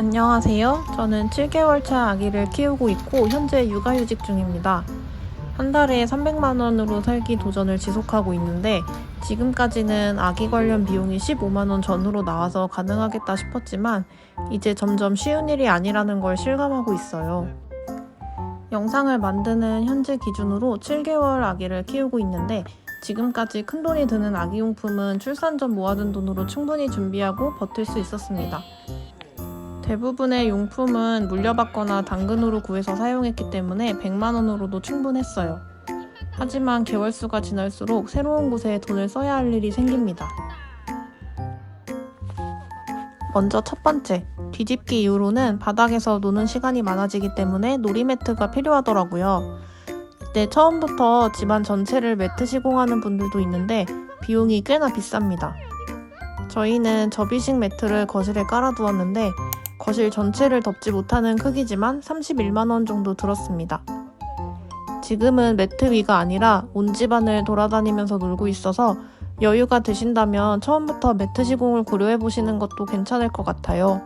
안녕하세요. 저는 7개월 차 아기를 키우고 있고 현재 육아휴직 중입니다. 한 달에 300만 원으로 살기 도전을 지속하고 있는데 지금까지는 아기 관련 비용이 15만 원 전후로 나와서 가능하겠다 싶었지만 이제 점점 쉬운 일이 아니라는 걸 실감하고 있어요. 영상을 만드는 현재 기준으로 7개월 아기를 키우고 있는데 지금까지 큰 돈이 드는 아기 용품은 출산 전 모아둔 돈으로 충분히 준비하고 버틸 수 있었습니다. 대부분의 용품은 물려받거나 당근으로 구해서 사용했기 때문에 100만 원으로도 충분했어요. 하지만 개월수가 지날수록 새로운 곳에 돈을 써야 할 일이 생깁니다. 먼저 첫 번째, 뒤집기 이후로는 바닥에서 노는 시간이 많아지기 때문에 놀이매트가 필요하더라고요. 이때 처음부터 집안 전체를 매트 시공하는 분들도 있는데 비용이 꽤나 비쌉니다. 저희는 접이식 매트를 거실에 깔아두었는데 거실 전체를 덮지 못하는 크기지만 31만원 정도 들었습니다. 지금은 매트 위가 아니라 온 집안을 돌아다니면서 놀고 있어서 여유가 되신다면 처음부터 매트 시공을 고려해 보시는 것도 괜찮을 것 같아요.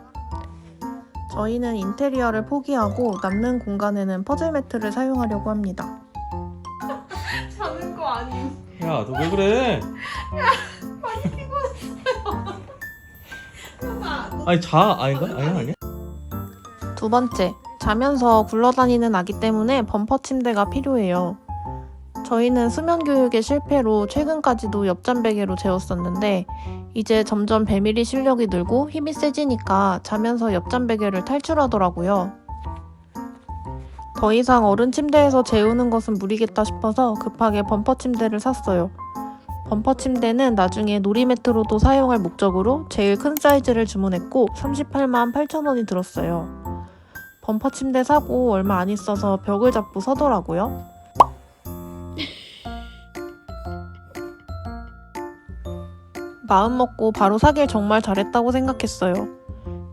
저희는 인테리어를 포기하고 남는 공간에는 퍼즐 매트를 사용하려고 합니다. 자는 거 아님. 야, 너 왜 그래? 아니 자 아닌가? 아니야 아니야? 두 번째, 자면서 굴러다니는 아기 때문에 범퍼 침대가 필요해요. 저희는 수면 교육의 실패로 최근까지도 옆잠 베개로 재웠었는데 이제 점점 배밀이 실력이 늘고 힘이 세지니까 자면서 옆잠 베개를 탈출하더라고요. 더 이상 어른 침대에서 재우는 것은 무리겠다 싶어서 급하게 범퍼 침대를 샀어요. 범퍼 침대는 나중에 놀이매트로도 사용할 목적으로 제일 큰 사이즈를 주문했고 38만 8천 원이 들었어요. 범퍼 침대 사고 얼마 안 있어서 벽을 잡고 서더라고요. 마음 먹고 바로 사길 정말 잘했다고 생각했어요.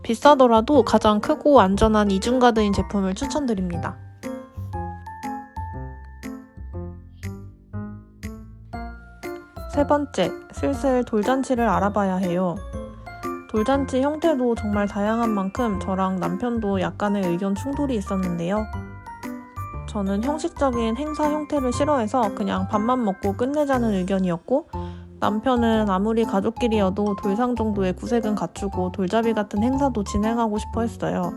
비싸더라도 가장 크고 안전한 이중가드인 제품을 추천드립니다. 세 번째, 슬슬 돌잔치를 알아봐야 해요. 돌잔치 형태도 정말 다양한 만큼 저랑 남편도 약간의 의견 충돌이 있었는데요. 저는 형식적인 행사 형태를 싫어해서 그냥 밥만 먹고 끝내자는 의견이었고, 남편은 아무리 가족끼리여도 돌상 정도의 구색은 갖추고 돌잡이 같은 행사도 진행하고 싶어 했어요.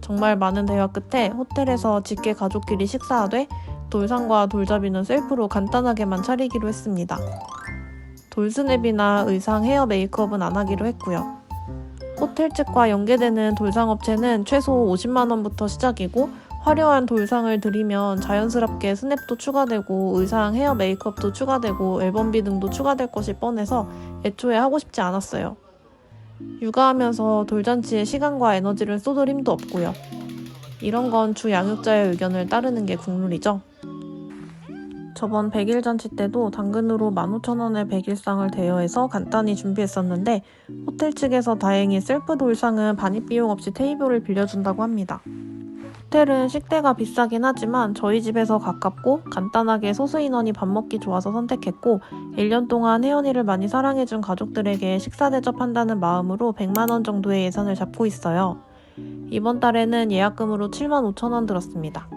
정말 많은 대화 끝에 호텔에서 직계 가족끼리 식사하되 돌상과 돌잡이는 셀프로 간단하게만 차리기로 했습니다. 돌스냅이나 의상, 헤어 메이크업은 안 하기로 했고요. 호텔 측과 연계되는 돌상 업체는 최소 50만 원부터 시작이고 화려한 돌상을 들이면 자연스럽게 스냅도 추가되고 의상, 헤어 메이크업도 추가되고 앨범비 등도 추가될 것이 뻔해서 애초에 하고 싶지 않았어요. 육아하면서 돌잔치에 시간과 에너지를 쏟을 힘도 없고요. 이런 건 주 양육자의 의견을 따르는 게 국룰이죠. 저번 100일 잔치 때도 당근으로 15,000원의 100일상을 대여해서 간단히 준비했었는데 호텔 측에서 다행히 셀프 돌상은 반입 비용 없이 테이블을 빌려준다고 합니다. 호텔은 식대가 비싸긴 하지만 저희 집에서 가깝고 간단하게 소수 인원이 밥 먹기 좋아서 선택했고 1년 동안 혜연이를 많이 사랑해준 가족들에게 식사 대접한다는 마음으로 100만원 정도의 예산을 잡고 있어요. 이번 달에는 예약금으로 7만 5천원 들었습니다.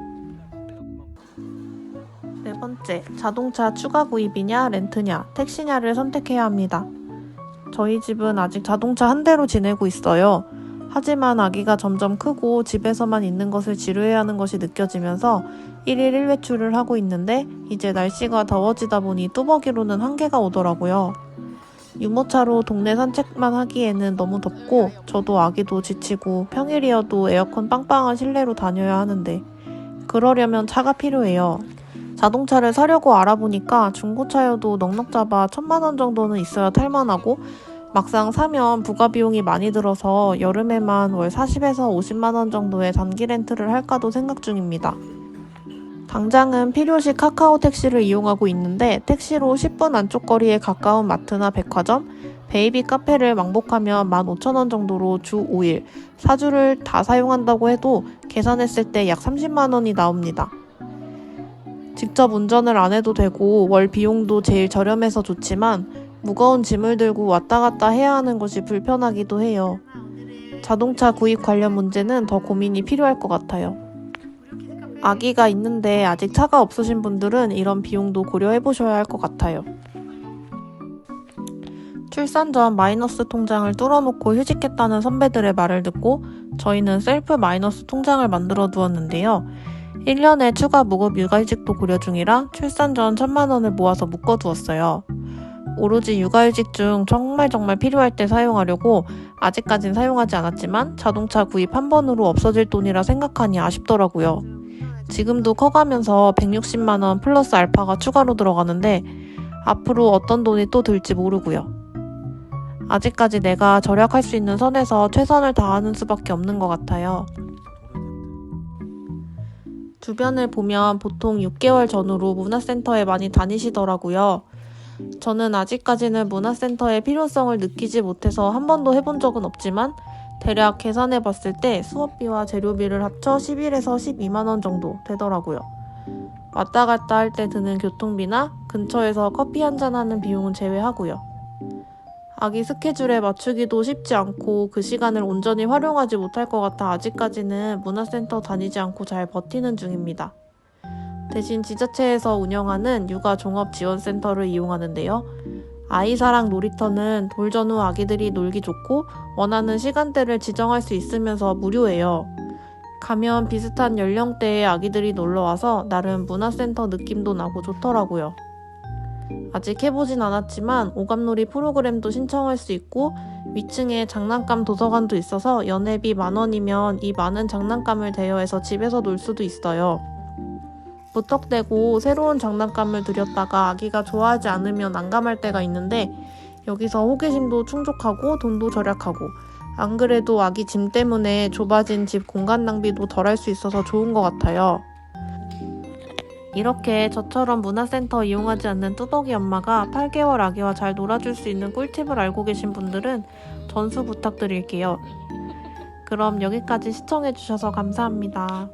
네 번째, 자동차 추가 구입이냐, 렌트냐, 택시냐를 선택해야 합니다. 저희 집은 아직 자동차 한 대로 지내고 있어요. 하지만 아기가 점점 크고 집에서만 있는 것을 지루해하는 것이 느껴지면서 1일 1외출을 하고 있는데 이제 날씨가 더워지다 보니 뚜벅이로는 한계가 오더라고요. 유모차로 동네 산책만 하기에는 너무 덥고 저도 아기도 지치고 평일이어도 에어컨 빵빵한 실내로 다녀야 하는데 그러려면 차가 필요해요. 자동차를 사려고 알아보니까 중고차여도 넉넉 잡아 천만 원 정도는 있어야 탈만하고 막상 사면 부가 비용이 많이 들어서 여름에만 월 40에서 50만 원 정도의 단기 렌트를 할까도 생각 중입니다. 당장은 필요시 카카오 택시를 이용하고 있는데 택시로 10분 안쪽 거리에 가까운 마트나 백화점, 베이비 카페를 왕복하면 15,000원 정도로 주 5일, 4주를 다 사용한다고 해도 계산했을 때 약 30만 원이 나옵니다. 직접 운전을 안 해도 되고 월 비용도 제일 저렴해서 좋지만 무거운 짐을 들고 왔다 갔다 해야 하는 것이 불편하기도 해요. 자동차 구입 관련 문제는 더 고민이 필요할 것 같아요. 아기가 있는데 아직 차가 없으신 분들은 이런 비용도 고려해 보셔야 할 것 같아요. 출산 전 마이너스 통장을 뚫어놓고 휴직했다는 선배들의 말을 듣고 저희는 셀프 마이너스 통장을 만들어 두었는데요. 1년에 추가 무급 육아휴직도 고려 중이라 출산 전 천만 원을 모아서 묶어두었어요. 오로지 육아휴직 중 정말 정말 필요할 때 사용하려고 아직까진 사용하지 않았지만 자동차 구입 한 번으로 없어질 돈이라 생각하니 아쉽더라고요. 지금도 커가면서 160만 원 플러스 알파가 추가로 들어가는데 앞으로 어떤 돈이 또 들지 모르고요. 아직까지 내가 절약할 수 있는 선에서 최선을 다하는 수밖에 없는 것 같아요. 주변을 보면 보통 6개월 전후로 문화센터에 많이 다니시더라고요. 저는 아직까지는 문화센터의 필요성을 느끼지 못해서 한 번도 해본 적은 없지만 대략 계산해 봤을 때 수업비와 재료비를 합쳐 11에서 12만 원 정도 되더라고요. 왔다 갔다 할 때 드는 교통비나 근처에서 커피 한 잔 하는 비용은 제외하고요. 아기 스케줄에 맞추기도 쉽지 않고 그 시간을 온전히 활용하지 못할 것 같아 아직까지는 문화센터 다니지 않고 잘 버티는 중입니다. 대신 지자체에서 운영하는 육아 종합 지원센터를 이용하는데요. 아이사랑 놀이터는 돌 전 후 아기들이 놀기 좋고 원하는 시간대를 지정할 수 있으면서 무료예요. 가면 비슷한 연령대의 아기들이 놀러 와서 나름 문화센터 느낌도 나고 좋더라고요. 아직 해보진 않았지만 오감놀이 프로그램도 신청할 수 있고 위층에 장난감 도서관도 있어서 연회비 만 원이면 이 많은 장난감을 대여해서 집에서 놀 수도 있어요. 무턱대고 새로운 장난감을 들였다가 아기가 좋아하지 않으면 난감할 때가 있는데 여기서 호기심도 충족하고 돈도 절약하고 안 그래도 아기 짐 때문에 좁아진 집 공간 낭비도 덜 할 수 있어서 좋은 것 같아요. 이렇게 저처럼 문화센터 이용하지 않는 뚜벅이 엄마가 8개월 아기와 잘 놀아줄 수 있는 꿀팁을 알고 계신 분들은 전수 부탁드릴게요. 그럼 여기까지 시청해주셔서 감사합니다.